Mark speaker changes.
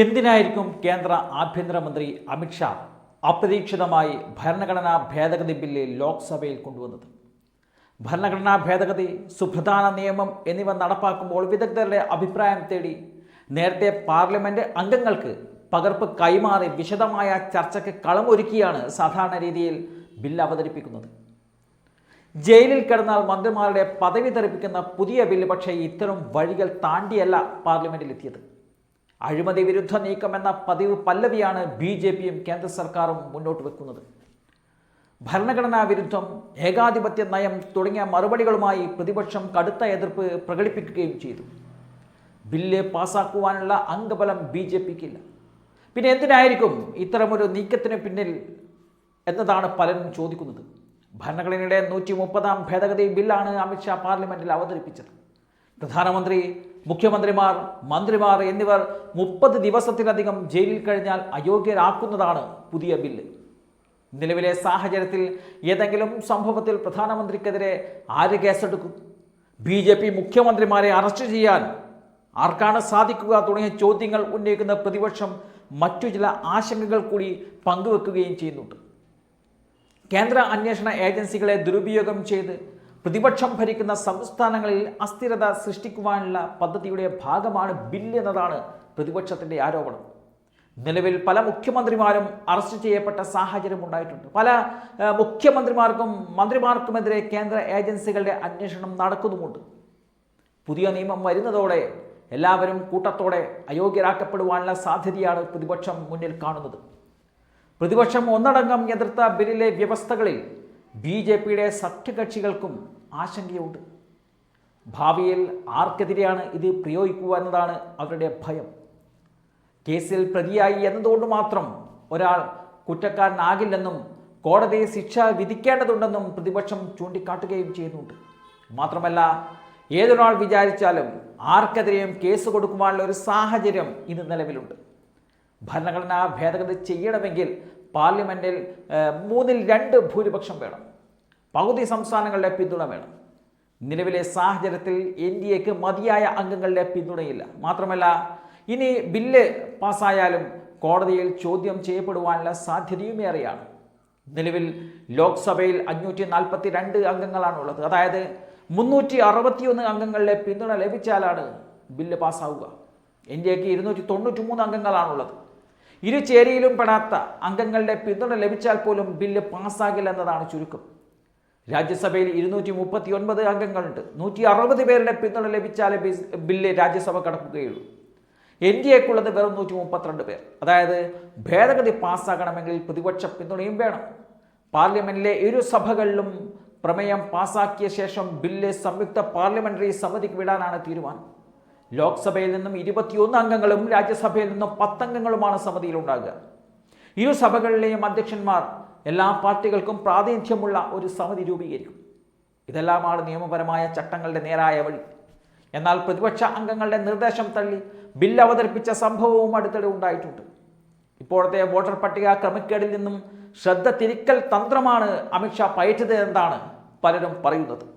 Speaker 1: എന്തിനായിരിക്കും കേന്ദ്ര ആഭ്യന്തരമന്ത്രി അമിത്ഷാ അപ്രതീക്ഷിതമായി ഭരണഘടനാ ഭേദഗതി ബില്ല് ലോക്സഭയിൽ കൊണ്ടുവന്നത്? ഭരണഘടനാ ഭേദഗതി സുപ്രധാന നിയമം എന്നിവ നടപ്പാക്കുമ്പോൾ വിദഗ്ധരുടെ അഭിപ്രായം തേടി നേരത്തെ പാർലമെന്റ് അംഗങ്ങൾക്ക് പകർപ്പ് കൈമാറി വിശദമായ ചർച്ചയ്ക്ക് കളമൊരുക്കിയാണ് സാധാരണ രീതിയിൽ ബിൽ അവതരിപ്പിക്കുന്നത്. ജയിലിൽ കിടന്നാൽ മന്ത്രിമാരുടെ പദവി തെറിപ്പിക്കുന്ന പുതിയ ബില്ല് പക്ഷേ ഇത്തരം വഴികൾ താണ്ടിയല്ല പാർലമെന്റിലെത്തിയത്. അഴിമതി വിരുദ്ധ നീക്കം എന്ന പതിവ് പല്ലവിയാണ് ബി ജെ പിയും കേന്ദ്ര സർക്കാരും മുന്നോട്ട് വെക്കുന്നത്. ഭരണഘടനാ വിരുദ്ധം ഏകാധിപത്യ നയം തുടങ്ങിയ മറുപടികളുമായി പ്രതിപക്ഷം കടുത്ത എതിർപ്പ് പ്രകടിപ്പിക്കുകയും ചെയ്തു. ബില്ല് പാസാക്കുവാനുള്ള അംഗബലം ബി ജെ പിക്കില്ല. പിന്നെ എന്തിനായിരിക്കും ഇത്തരമൊരു നീക്കത്തിന് പിന്നിൽ എന്നതാണ് പലരും ചോദിക്കുന്നത്. ഭരണഘടനയുടെ നൂറ്റി മുപ്പതാം ഭേദഗതി ബില്ലാണ് അമിത്ഷാ പാർലമെന്റിൽ അവതരിപ്പിച്ചത്. പ്രധാനമന്ത്രി മുഖ്യമന്ത്രിമാർ മന്ത്രിമാർ എന്നിവർ മുപ്പത് ദിവസത്തിലധികം ജയിലിൽ കഴിഞ്ഞാൽ അയോഗ്യരാക്കുന്നതാണ് പുതിയ ബില്ല്. നിലവിലെ സാഹചര്യത്തിൽ ഏതെങ്കിലും സംഭവത്തിൽ പ്രധാനമന്ത്രിക്കെതിരെ ആര് കേസെടുക്കും? ബി ജെ പി മുഖ്യമന്ത്രിമാരെ അറസ്റ്റ് ചെയ്യാൻ ആർക്കാണ് സാധിക്കുക തുടങ്ങിയ ചോദ്യങ്ങൾ ഉന്നയിക്കുന്ന പ്രതിപക്ഷം മറ്റു ചില ആശങ്കകൾ കൂടി പങ്കുവെക്കുകയും ചെയ്യുന്നുണ്ട്. കേന്ദ്ര അന്വേഷണ ഏജൻസികളെ ദുരുപയോഗം ചെയ്ത് പ്രതിപക്ഷം ഭരിക്കുന്ന സംസ്ഥാനങ്ങളിൽ അസ്ഥിരത സൃഷ്ടിക്കുവാനുള്ള പദ്ധതിയുടെ ഭാഗമാണ് ബില്ല് എന്നതാണ് പ്രതിപക്ഷത്തിന്റെ ആരോപണം. നിലവിൽ പല മുഖ്യമന്ത്രിമാരും അറസ്റ്റ് ചെയ്യപ്പെട്ട സാഹചര്യം ഉണ്ടായിട്ടുണ്ട്. പല മുഖ്യമന്ത്രിമാർക്കും മന്ത്രിമാർക്കുമെതിരെ കേന്ദ്ര ഏജൻസികളുടെ അന്വേഷണം നടക്കുന്നുമുണ്ട്. പുതിയ നിയമം വരുന്നതോടെ എല്ലാവരും കൂട്ടത്തോടെ അയോഗ്യരാക്കപ്പെടുവാനുള്ള സാധ്യതയാണ് പ്രതിപക്ഷം മുന്നിൽ കാണുന്നത്. പ്രതിപക്ഷം ഒന്നടങ്കം എതിർത്ത ബില്ലിലെ വ്യവസ്ഥകളിൽ ബി ജെ പിയുടെ സഖ്യകക്ഷികൾക്കും ആശങ്കയുണ്ട്. ഭാവിയിൽ ആർക്കെതിരെയാണ് ഇത് പ്രയോഗിക്കുക എന്നതാണ് അവരുടെ ഭയം. കേസിൽ പ്രതിയായി എന്നതുകൊണ്ട് മാത്രം ഒരാൾ കുറ്റക്കാരനാകില്ലെന്നും കോടതി ശിക്ഷ വിധിക്കേണ്ടതുണ്ടെന്നും പ്രതിപക്ഷം ചൂണ്ടിക്കാട്ടുകയും ചെയ്യുന്നുണ്ട്. മാത്രമല്ല ഏതൊരാൾ വിചാരിച്ചാലും ആർക്കെതിരെയും കേസ് കൊടുക്കുവാനുള്ള ഒരു സാഹചര്യം ഇന്ന് നിലവിലുണ്ട്. ഭരണഘടനാ ഭേദഗതി ചെയ്യണമെങ്കിൽ പാർലമെന്റിൽ മൂന്നിൽ രണ്ട് ഭൂരിപക്ഷം വേണം. പകുതി സംസ്ഥാനങ്ങളുടെ പിന്തുണ വേണം. നിലവിലെ സാഹചര്യത്തിൽ എൻ ഡി എക്ക് മതിയായ അംഗങ്ങളുടെ പിന്തുണയില്ല. മാത്രമല്ല ഇനി ബില്ല് പാസ്സായാലും കോടതിയിൽ ചോദ്യം ചെയ്യപ്പെടുവാനുള്ള സാധ്യതയും ഏറെയാണ് നിലവിൽ ലോക്സഭയിൽ അഞ്ഞൂറ്റി നാൽപ്പത്തി രണ്ട് അംഗങ്ങളാണുള്ളത്. അതായത് മുന്നൂറ്റി അറുപത്തിയൊന്ന് അംഗങ്ങളുടെ പിന്തുണ ലഭിച്ചാലാണ് ബില്ല് പാസ്സാവുക എൻ ഡി എക്ക് ഇരുന്നൂറ്റി തൊണ്ണൂറ്റി മൂന്ന് അംഗങ്ങളാണുള്ളത്. ഇരു ചേരിയിലും പെടാത്ത അംഗങ്ങളുടെ പിന്തുണ ലഭിച്ചാൽ പോലും ബില്ല് പാസ്സാകില്ല എന്നതാണ് ചുരുക്കം. രാജ്യസഭയിൽ ഇരുന്നൂറ്റി മുപ്പത്തി ഒൻപത് അംഗങ്ങളുണ്ട്. നൂറ്റി അറുപത് പേരുടെ പിന്തുണ ലഭിച്ചാലേ ബില്ല് രാജ്യസഭ കടക്കുകയുള്ളൂ. എൻ ഡി എക്കുള്ളത് വെറും നൂറ്റി മുപ്പത്തിരണ്ട് പേർ. അതായത് ഭേദഗതി പാസ്സാകണമെങ്കിൽ പ്രതിപക്ഷ പിന്തുണയും വേണം. പാർലമെന്റിലെ ഇരു സഭകളിലും പ്രമേയം പാസാക്കിയ ശേഷം ബില്ല് സംയുക്ത പാർലമെന്ററി സമിതിക്ക് വിടാനാണ് തീരുമാനം. ലോക്സഭയിൽ നിന്നും ഇരുപത്തിയൊന്ന് അംഗങ്ങളും രാജ്യസഭയിൽ നിന്നും പത്തംഗങ്ങളുമാണ് സമിതിയിൽ ഉണ്ടാകുക ഇരു സഭകളിലെയും അധ്യക്ഷന്മാർ എല്ലാ പാർട്ടികൾക്കും പ്രാതിനിധ്യമുള്ള ഒരു സമിതി രൂപീകരിക്കും. ഇതെല്ലാമാണ് നിയമപരമായ ചട്ടങ്ങളുടെ നേരായ വഴി. എന്നാൽ പ്രതിപക്ഷ അംഗങ്ങളുടെ നിർദ്ദേശം തള്ളി ബിൽ അവതരിപ്പിച്ച സംഭവവും അടുത്തിടെ ഉണ്ടായിട്ടുണ്ട്. ഇപ്പോഴത്തെ വോട്ടർ പട്ടിക ക്രമക്കേടിൽ നിന്നും ശ്രദ്ധ തിരിക്കൽ തന്ത്രമാണ് അമിത്ഷാ പയറ്റത് എന്നാണ് പലരും പറയുന്നത്.